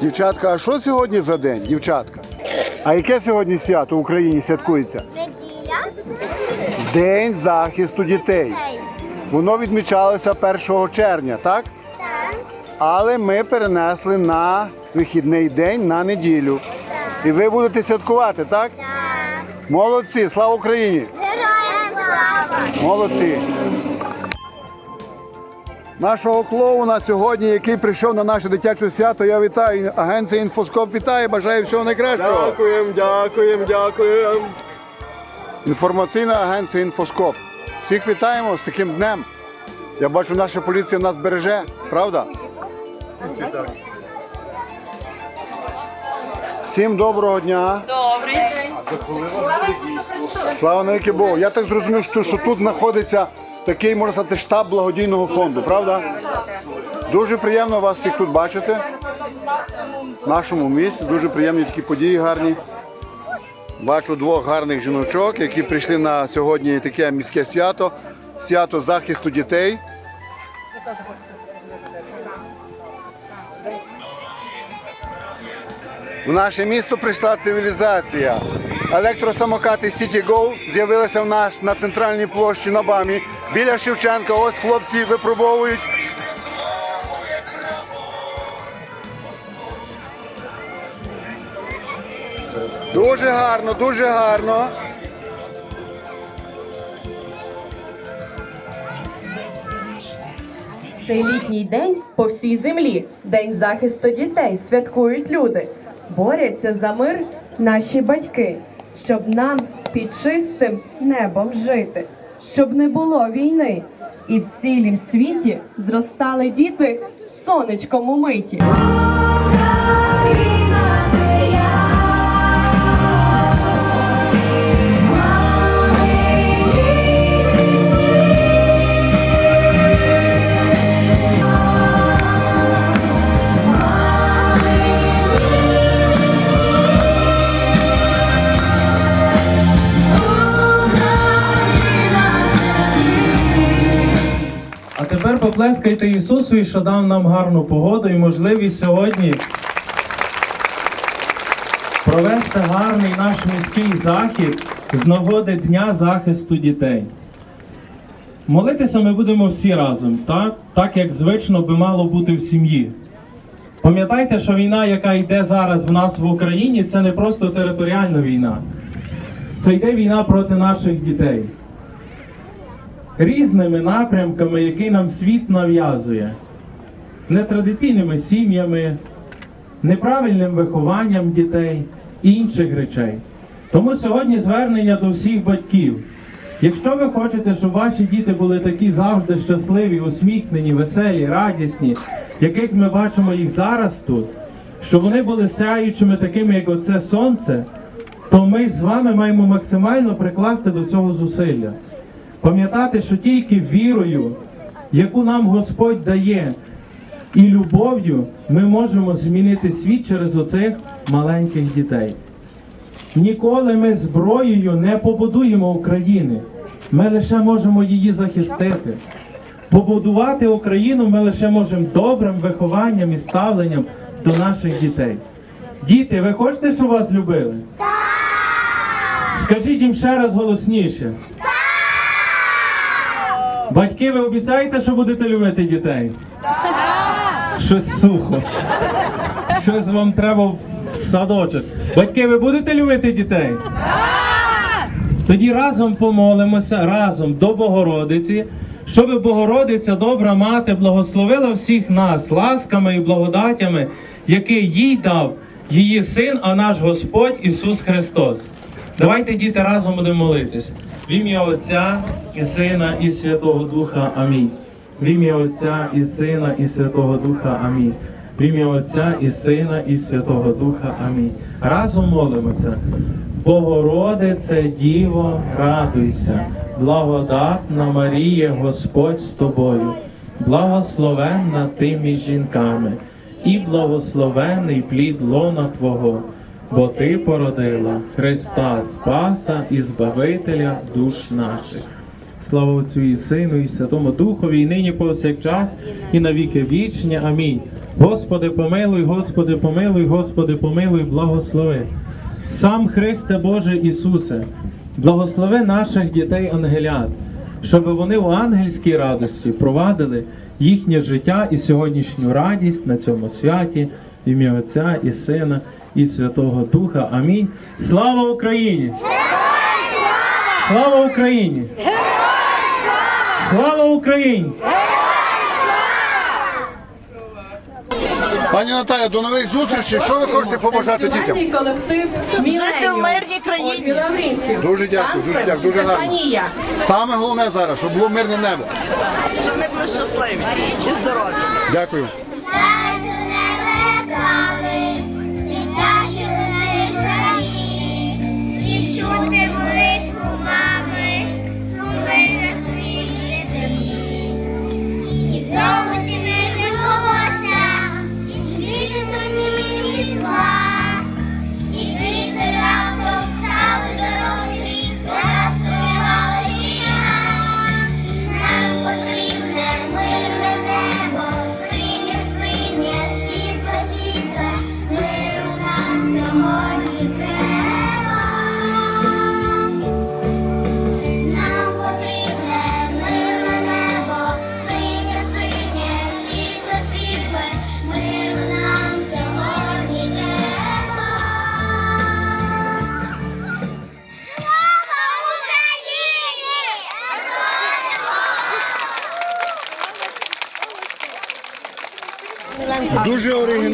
Дівчатка, а що сьогодні за день, дівчатка? А яке сьогодні свято в Україні святкується? Неділя. День захисту дітей. Воно відмічалося 1 червня, так? Так. Але ми перенесли на вихідний день на неділю. І ви будете святкувати, так? Так. Молодці, слава Україні! Героям слава! Молодці! Нашого клоуна сьогодні, який прийшов на наше дитяче свято, я вітаю. Агенція Інфоскоп вітає, бажаю всього найкращого. Дякуємо, дякуємо, дякуємо. Інформаційна агенція Інфоскоп. Всіх вітаємо з таким днем. Я бачу, наша поліція нас береже, правда? Всім доброго дня. Добрий. Слава навіки Богу. Я так зрозумів, що, що тут знаходиться такий, можна сказати, штаб благодійного фонду, правда? Дуже приємно вас всіх тут бачити. В нашому місті дуже приємні такі події гарні. Бачу двох гарних жіночок, які прийшли на сьогодні таке міське свято, свято захисту дітей. В наше місто прийшла цивілізація. Електросамокати City з'явилися в нас на центральній площі на БАМі. Біля Шевченка. Ось хлопці випробовують. Дуже гарно, дуже гарно. Цей літній день по всій землі, День захисту дітей, святкують люди. Борються за мир наші батьки, щоб нам під чистим небом жити, щоб не було війни, і в цілім світі зростали діти сонечком умиті. А поплескайте Ісусу, що дав нам гарну погоду і можливість сьогодні провести гарний наш міський захід з нагоди Дня захисту дітей. Молитися ми будемо всі разом, так? так як звично би мало бути в сім'ї. Пам'ятайте, що війна, яка йде зараз в нас в Україні, це не просто територіальна війна. Це йде війна проти наших дітей різними напрямками, які нам світ нав'язує, нетрадиційними сім'ями, неправильним вихованням дітей і інших речей. Тому сьогодні звернення до всіх батьків. Якщо ви хочете, щоб ваші діти були такі завжди щасливі, усміхнені, веселі, радісні, яких ми бачимо їх зараз тут, щоб вони були сяючими такими, як оце сонце, то ми з вами маємо максимально прикласти до цього зусилля. Пам'ятати, що тільки вірою, яку нам Господь дає, і любов'ю ми можемо змінити світ через оцих маленьких дітей. Ніколи ми зброєю не побудуємо України. Ми лише можемо її захистити. Побудувати Україну ми лише можемо добрим вихованням і ставленням до наших дітей. Діти, ви хочете, щоб вас любили? Так! Скажіть їм ще раз голосніше. Батьки, ви обіцяєте, що будете любити дітей? Так! Щось сухо. Щось вам треба в садочок. Батьки, ви будете любити дітей? Так! Тоді разом помолимося, разом до Богородиці, щоб Богородиця, добра мати, благословила всіх нас ласками і благодатями, які їй дав її син, а наш Господь Ісус Христос. Давайте, діти, разом будемо молитись. В ім'я Отця і Сина, і Святого Духа. Амінь. В ім'я Отця і Сина, і Святого Духа. Амінь. В ім'я Отця і Сина, і Святого Духа. Амінь. Разом молимося. Богородице, Діво, радуйся, благодатна Марія, Господь з тобою, благословенна ти між жінками, і благословений плід лона Твого бо ти породила Христа Спаса і Збавителя душ наших. Слава Отцю і Сину, і Святому Духові, і нині повсякчас, і на віки вічні. Амінь. Господи, помилуй, Господи, помилуй, Господи, помилуй, благослови. Сам Христе Боже Ісусе, благослови наших дітей ангелят, щоб вони у ангельській радості провадили їхнє життя і сьогоднішню радість на цьому святі, в ім'я Отця і Сина і Святого Духа. Амінь. Слава Україні! Слава Україні! Слава Україні! Пані Наталя, до нових зустрічей. Що ви хочете побажати дітям? Жити в мирній країні. країні. Дуже дякую, дуже дякую, дуже гарно. Саме головне зараз, щоб було мирне небо. Щоб вони були щасливі і здорові. Дякую.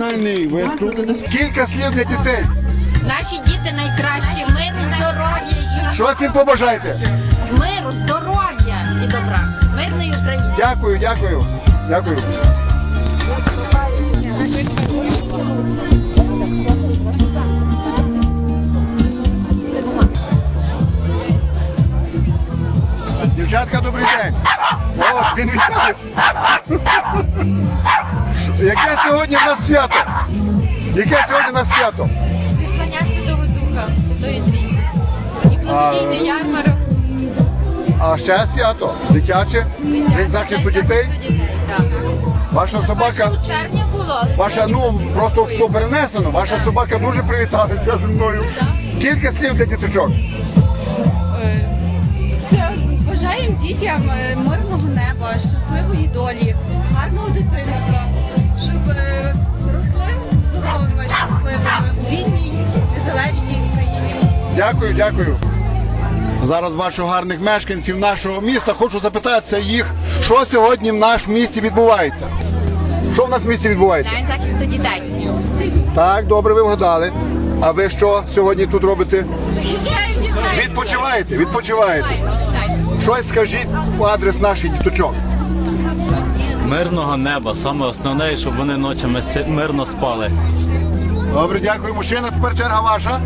Дуже оригінальний виступ. Кілька слів для дітей. Наші діти найкращі. Миру, здоров'я, Що всім побажаєте? миру, здоров'я і добра. Мирної України. Дякую, дякую. Дякую. Дівчатка, добрий день. О, він Яке сьогодні в нас свято? Яке сьогодні в нас свято? Зіслання Святого Духа, Святої Трійці. І благодійний ярмарок. А ще свято? Дитяче? День захисту дітей? Ваша собака. Червня було, Ваша, ну просто перенесено. Ваша собака дуже привіталася зі мною. Кілька слів для діточок. Бажаємо дітям е, мирного неба, щасливої долі, гарного дитинства, щоб е, росли здоровими, щасливими у вільній, незалежній країні. Дякую, дякую. Зараз бачу гарних мешканців нашого міста. Хочу запитатися їх, що сьогодні в нашому місті відбувається. Що в нас в місті відбувається? День захисту дітей. Так, добре, ви вгадали. А ви що сьогодні тут робите? Відпочиваєте, відпочиваєте. Щось скажіть по адрес наших діточок. Мирного неба, саме основне, щоб вони ночами мирно спали. Добре, дякую. Мужчина, тепер черга ваша.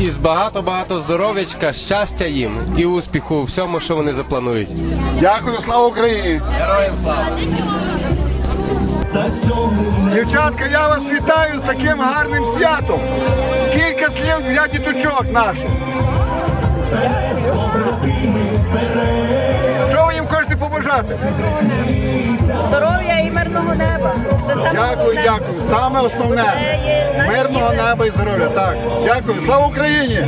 І з багато-багато здоров'ячка, щастя їм і успіху у всьому, що вони запланують. Дякую, слава Україні! Героям слава! Дівчатка, я вас вітаю з таким гарним святом. Кілька слів для діточок наших. Що ви їм хочете побажати? Здоров'я і мирного неба. Це саме Дякую, дякую. Саме основне. Це є Мирного неба і здоров'я. Так. Дякую. Слава Україні!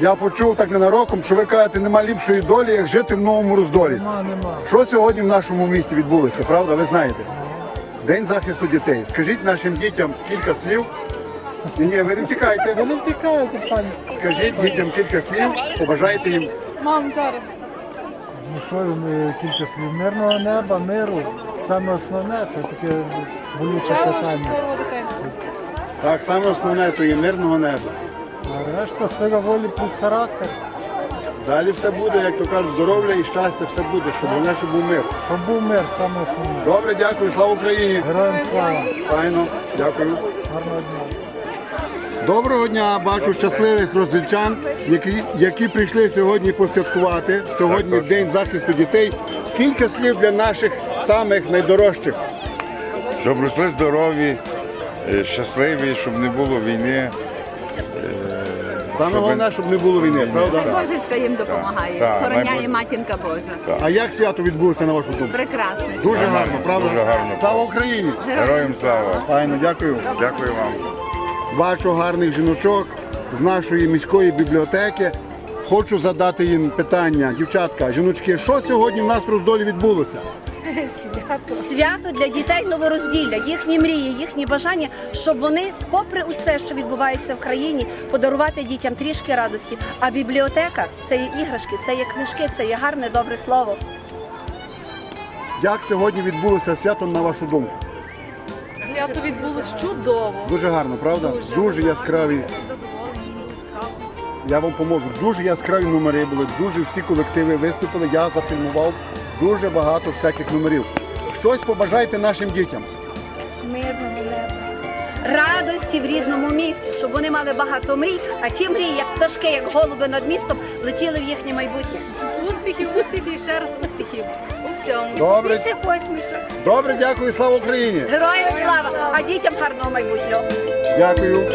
Я почув так ненароком, що ви кажете, нема ліпшої долі, як жити в новому роздолі. Що сьогодні в нашому місті відбулося, правда? Ви знаєте? День захисту дітей. Скажіть нашим дітям кілька слів. Ні, ні, ви не втікайте. Ви не втікаєте, пані. Скажіть дітям кілька слів, побажайте їм. Ну що е, кілька слів мирного неба, миру. Саме основне це таке болюче питання. Так, саме основне то є мирного неба. А решта сила волі плюс характер. Далі все буде, як то кажуть, здоров'я і щастя, все буде, щоб головне, щоб був мир. Щоб був мир, саме основне. Добре, дякую, слава Україні. Героям слава. Файно, дякую. Гарного дня. Доброго дня, бачу щасливих розвідчан, які, які прийшли сьогодні посвяткувати. Сьогодні День захисту дітей. Кілька слів для наших самих найдорожчих. щоб росли здорові, е, щасливі, щоб не було війни, е, Саме щоб- головне, щоб не було війни, правда? Божечка їм допомагає. Так, Охороняє найбільше. матінка Божа. А як свято відбулося на вашу думку? Прекрасно. Дуже гарно, правда? Дуже гарно. Слава Україні! Героям слава. Файно, дякую. Дякую вам. Бачу гарних жіночок з нашої міської бібліотеки. Хочу задати їм питання. Дівчатка, жіночки, що сьогодні в нас в роздолі відбулося? Свято для дітей новорозділля, їхні мрії, їхні бажання, щоб вони, попри усе, що відбувається в країні, подарувати дітям трішки радості. А бібліотека це є іграшки, це є книжки, це є гарне добре слово. Як сьогодні відбулося свято на вашу думку? Свято відбулось чудово. Дуже гарно, правда? Дуже яскраві. Я вам поможу. Дуже яскраві номери були, дуже всі колективи виступили. Я зафільмував дуже багато всяких номерів. Щось побажайте нашим дітям. Мирного неба. Радості в рідному місті, щоб вони мали багато мрій, а ті мрії, як пташки, як голуби над містом, летіли в їхнє майбутнє. Успіхів, успіхів і ще раз успіхів у всьому. Добре, Більше посмішок. добре, дякую, слава Україні! Героям слава, а дітям гарного майбутнього. Дякую.